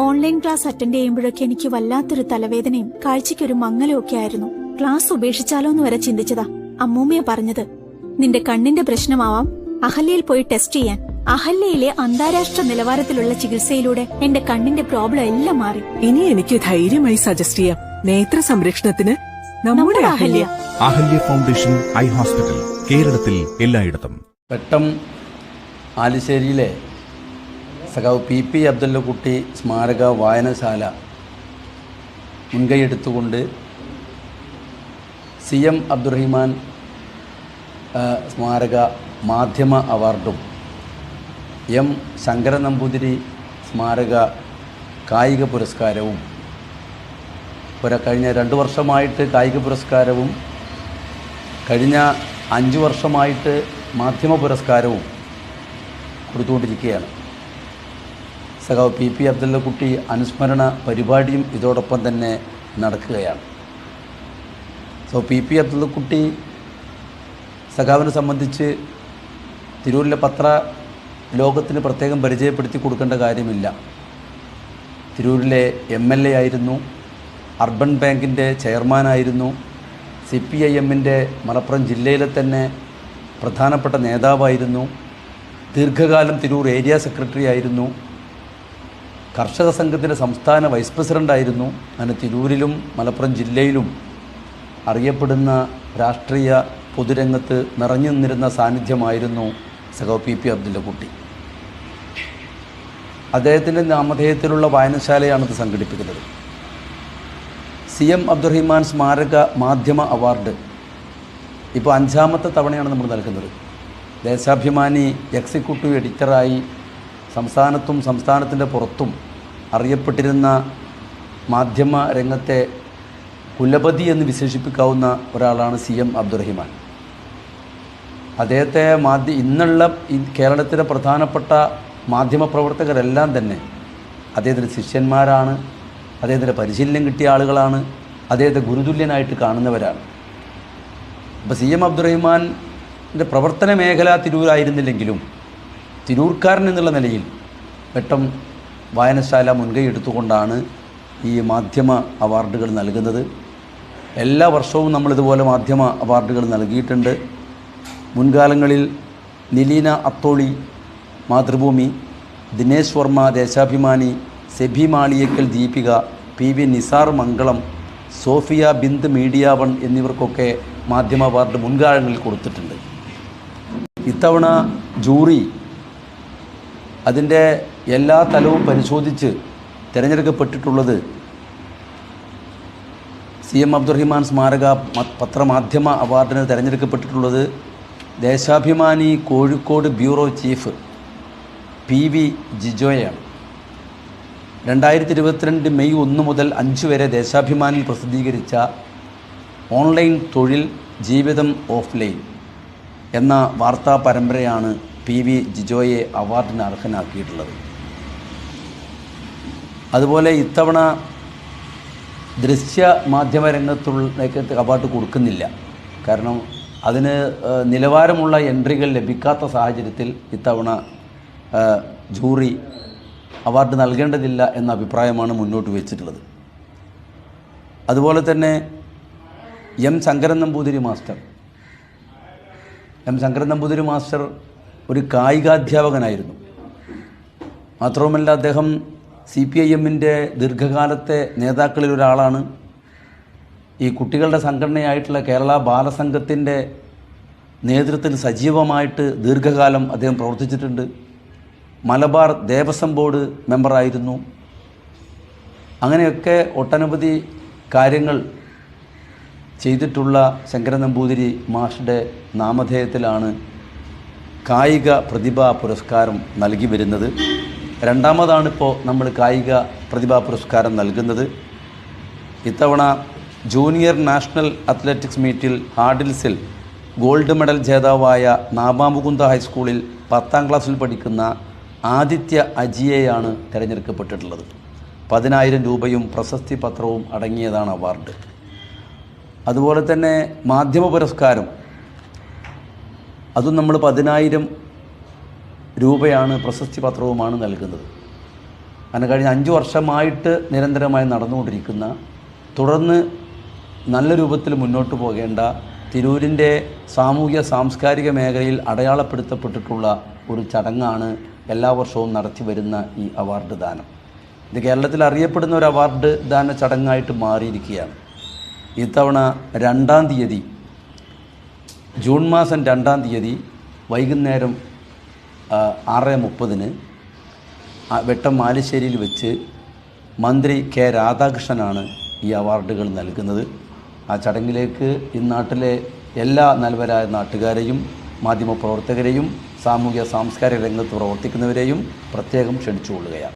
Online class attend ചെയ്യുമ്പോഴൊക്കെ എനിക്ക് വല്ലാത്തൊരു തലവേദനയും കാഴ്ചയ്ക്കൊരു മങ്ങലും ഒക്കെ ആയിരുന്നു. ക്ലാസ് ഉപേക്ഷിച്ചാലോ എന്ന് വരെ ചിന്തിച്ചതാ. അമ്മൂമ്മയെ പറഞ്ഞത് നിന്റെ കണ്ണിന്റെ പ്രശ്നമാവാം. അഹല്യയിൽ പോയി ടെസ്റ്റ് ചെയ്യാൻ. അഹല്യയിലെ അന്താരാഷ്ട്ര നിലവാരത്തിലുള്ള ചികിത്സയിലൂടെ എന്റെ കണ്ണിന്റെ പ്രോബ്ലം എല്ലാം മാറി. ഇനി എനിക്ക് ധൈര്യമായി സജസ്റ്റ് ചെയ്യാം. നേത്ര സംരക്ഷണത്തിന് നമ്മുടെ Ahalya. Ahalya foundation eye hospital കേരളത്തിൽ എല്ലായിടത്തും. പെട്ടം ആലിശ്ശേരിയിലെ സഖാവ് പി പി അബ്ദുല്ലക്കുട്ടി സ്മാരക വായനശാല മുൻകൈയെടുത്തുകൊണ്ട് സി എം അബ്ദുറഹിമാൻ സ്മാരക മാധ്യമ അവാർഡും എം ശങ്കരൻ നമ്പൂതിരി സ്മാരക കായിക പുരസ്കാരവും ഒരു കഴിഞ്ഞ രണ്ട് വർഷമായിട്ട് കായിക പുരസ്കാരവും കഴിഞ്ഞ അഞ്ച് വർഷമായിട്ട് മാധ്യമ പുരസ്കാരവും കൊടുത്തുകൊണ്ടിരിക്കുകയാണ്. സഖാവ് പി പി അബ്ദുള്ളക്കുട്ടി അനുസ്മരണ പരിപാടിയും ഇതോടൊപ്പം തന്നെ നടക്കുകയാണ്. സോ പി പി അബ്ദുള്ളക്കുട്ടി സഖാവിനെ സംബന്ധിച്ച് തിരൂരിലെ പത്ര ലോകത്തിന് പ്രത്യേകം പരിചയപ്പെടുത്തി കൊടുക്കേണ്ട കാര്യമില്ല. തിരൂരിലെ എം എൽ എ ആയിരുന്നു അർബൻ ബാങ്കിന്റെ ചെയർമാനായിരുന്നു സി പി ഐ എമ്മിന്റെ മലപ്പുറം ജില്ലയിലെ തന്നെ പ്രധാനപ്പെട്ട നേതാവായിരുന്നു ദീർഘകാലം തിരൂർ ഏരിയ സെക്രട്ടറി ആയിരുന്നു കർഷക സംഘത്തിന്റെ സംസ്ഥാന വൈസ് പ്രസിഡന്റായിരുന്നു. അങ്ങനെ തിരൂരിലും മലപ്പുറം ജില്ലയിലും അറിയപ്പെടുന്ന രാഷ്ട്രീയ പൊതുരംഗത്ത് നിറഞ്ഞു നിന്നിരുന്ന സാന്നിധ്യമായിരുന്നു സഹോ പി പി അബ്ദുള്ളക്കുട്ടി അദ്ദേഹത്തിന്റെ നാമധേയത്തിലുള്ള വായനശാലയാണിത് സംഘടിപ്പിക്കുന്നത്. സി എം അബ്ദുറഹിമാൻ സ്മാരക മാധ്യമ അവാർഡ് ഇപ്പോൾ അഞ്ചാമത്തെ തവണയാണ് നമ്മൾ നൽകുന്നത്. ദേശാഭിമാനി എക്സിക്യൂട്ടീവ് എഡിറ്ററായി സംസ്ഥാനത്തും സംസ്ഥാനത്തിന്റെ പുറത്തും അറിയപ്പെട്ടിരുന്ന മാധ്യമ രംഗത്തെ കുലപതി എന്ന് വിശേഷിപ്പിക്കാവുന്ന ഒരാളാണ് സി എം അബ്ദുറഹിമാൻ. അദ്ദേഹത്തെ മാധ്യ ഇന്നുള്ള കേരളത്തിലെ പ്രധാനപ്പെട്ട മാധ്യമപ്രവർത്തകരെല്ലാം തന്നെ അദ്ദേഹത്തിന്റെ ശിഷ്യന്മാരാണ് അദ്ദേഹത്തിന്റെ പരിശീലനം കിട്ടിയ ആളുകളാണ് അദ്ദേഹത്തെ ഗുരുതുല്യനായിട്ട് കാണുന്നവരാണ്. അപ്പോൾ സി എം അബ്ദുറഹിമാന്റെ പ്രവർത്തന മേഖല തിരൂരായിരുന്നില്ലെങ്കിലും തിരൂർക്കാരൻ എന്നുള്ള നിലയിൽ വെട്ടം വായനശാല മുൻകൈ എടുത്തുകൊണ്ടാണ് ഈ മാധ്യമ അവാർഡുകൾ നൽകുന്നത്. എല്ലാ വർഷവും നമ്മളിതുപോലെ മാധ്യമ അവാർഡുകൾ നൽകിയിട്ടുണ്ട്. മുൻകാലങ്ങളിൽ Nileena Atholi Mathrubhumi Dinesh Varma Deshabhimani Sebi Maliyakkal Deepika P V Nisar Mangalam Sophia Bind Media One എന്നിവർക്കൊക്കെ മാധ്യമ അവാർഡ് മുൻകാലങ്ങളിൽ കൊടുത്തിട്ടുണ്ട്. ഇത്തവണ ജൂറി അതിന്റെ എല്ലാ തലവും പരിശോധിച്ച് തിരഞ്ഞെടുക്കപ്പെട്ടിട്ടുള്ളത് സി എം അബ്ദുറഹിമാൻ സ്മാരക പത്രമാധ്യമ അവാർഡിന് തിരഞ്ഞെടുക്കപ്പെട്ടിട്ടുള്ളത് Deshabhimani Kozhikode bureau chief P V ജിജോയാണ്. രണ്ടായിരത്തി ഇരുപത്തിരണ്ട് മെയ് ഒന്ന് മുതൽ അഞ്ച് വരെ ദേശാഭിമാനിൽ പ്രസിദ്ധീകരിച്ച ഓൺലൈൻ തൊഴിൽ ജീവിതം ഓഫ്ലൈൻ എന്ന വാർത്താ പരമ്പരയാണ് പി വി ജിജോയെ അവാർഡിന് അർഹനാക്കിയിട്ടുള്ളത്. അതുപോലെ ഇത്തവണ ദൃശ്യ മാധ്യമ രംഗത്തുള്ളേക്ക് അവാർഡ് കൊടുക്കുന്നില്ല. കാരണം അതിന് നിലവാരമുള്ള എൻട്രികൾ ലഭിക്കാത്ത സാഹചര്യത്തിൽ ഇത്തവണ ജൂറി അവാർഡ് നൽകേണ്ടതില്ല എന്ന അഭിപ്രായമാണ് മുന്നോട്ട് വെച്ചിട്ടുള്ളത്. അതുപോലെ തന്നെ M Sankaran Namboothiri master. M Sankaran Namboothiri master ഒരു കായികാധ്യാപകനായിരുന്നു. മാത്രവുമല്ല അദ്ദേഹം സി പി ഐ എമ്മിന്റെ ദീർഘകാലത്തെ നേതാക്കളിൽ ഒരാളാണ് ഈ കുട്ടികളുടെ സംഘടനയായിട്ടുള്ള കേരള ബാലസംഘത്തിന്റെ നേതൃത്വത്തിൽ സജീവമായിട്ട് ദീർഘകാലം അദ്ദേഹം പ്രവർത്തിച്ചിട്ടുണ്ട്. മലബാർ ദേവസ്വം ബോർഡ് മെമ്പറായിരുന്നു. അങ്ങനെയൊക്കെ ഒട്ടനവധി കാര്യങ്ങൾ ചെയ്തിട്ടുള്ള ശങ്കരൻ നമ്പൂതിരി മാഷുടെ നാമധേയത്തിലാണ് കായിക പ്രതിഭാ പുരസ്കാരം നൽകി വരുന്നത്. രണ്ടാമതാണിപ്പോൾ നമ്മൾ കായിക പ്രതിഭാ പുരസ്കാരം നൽകുന്നത്. ഇത്തവണ ജൂനിയർ നാഷണൽ അത്ലറ്റിക്സ് മീറ്റിൽ ഹാർഡിൽസിൽ ഗോൾഡ് മെഡൽ ജേതാവായ നാബാമുകുന്ദ ഹൈസ്കൂളിൽ പത്താം ക്ലാസ്സിൽ പഠിക്കുന്ന ആദിത്യ അജിയെയാണ് തിരഞ്ഞെടുക്കപ്പെട്ടിട്ടുള്ളത്. പതിനായിരം രൂപയും പ്രശസ്തി പത്രവും അടങ്ങിയതാണ് അവാർഡ്. അതുപോലെ തന്നെ മാധ്യമ പുരസ്കാരം. അതും നമ്മൾ പതിനായിരം രൂപയാണ് പ്രശസ്തി പത്രവുമാണ് നൽകുന്നത്. കാരണം കഴിഞ്ഞ അഞ്ച് വർഷമായിട്ട് നിരന്തരമായി നടന്നുകൊണ്ടിരിക്കുന്ന തുടർന്ന് നല്ല രൂപത്തിൽ മുന്നോട്ട് പോകേണ്ട തിരൂരിന്റെ സാമൂഹ്യ സാംസ്കാരിക മേഖലയിൽ അടയാളപ്പെടുത്തപ്പെട്ടിട്ടുള്ള ഒരു ചടങ്ങാണ് എല്ലാ വർഷവും നടത്തി വരുന്ന ഈ അവാർഡ് ദാനം. ഇത് കേരളത്തിൽ അറിയപ്പെടുന്ന ഒരു അവാർഡ് ദാന ചടങ്ങായിട്ട് മാറിയിരിക്കുകയാണ്. ഇത്തവണ രണ്ടാം തീയതി ജൂൺ മാസം രണ്ടാം തീയതി വൈകുന്നേരം ആറ് മുപ്പതിന് വെട്ടം മാലിശ്ശേരിയിൽ വെച്ച് മന്ത്രി കെ രാധാകൃഷ്ണനാണ് ഈ അവാർഡുകൾ നൽകുന്നത്. ആ ചടങ്ങിലേക്ക് ഈ നാട്ടിലെ എല്ലാ നൽവരായ നാട്ടുകാരെയും മാധ്യമപ്രവർത്തകരെയും സാമൂഹ്യ സാംസ്കാരിക രംഗത്ത് പ്രവർത്തിക്കുന്നവരെയും പ്രത്യേകം ക്ഷണിച്ചുകൊള്ളുകയാണ്.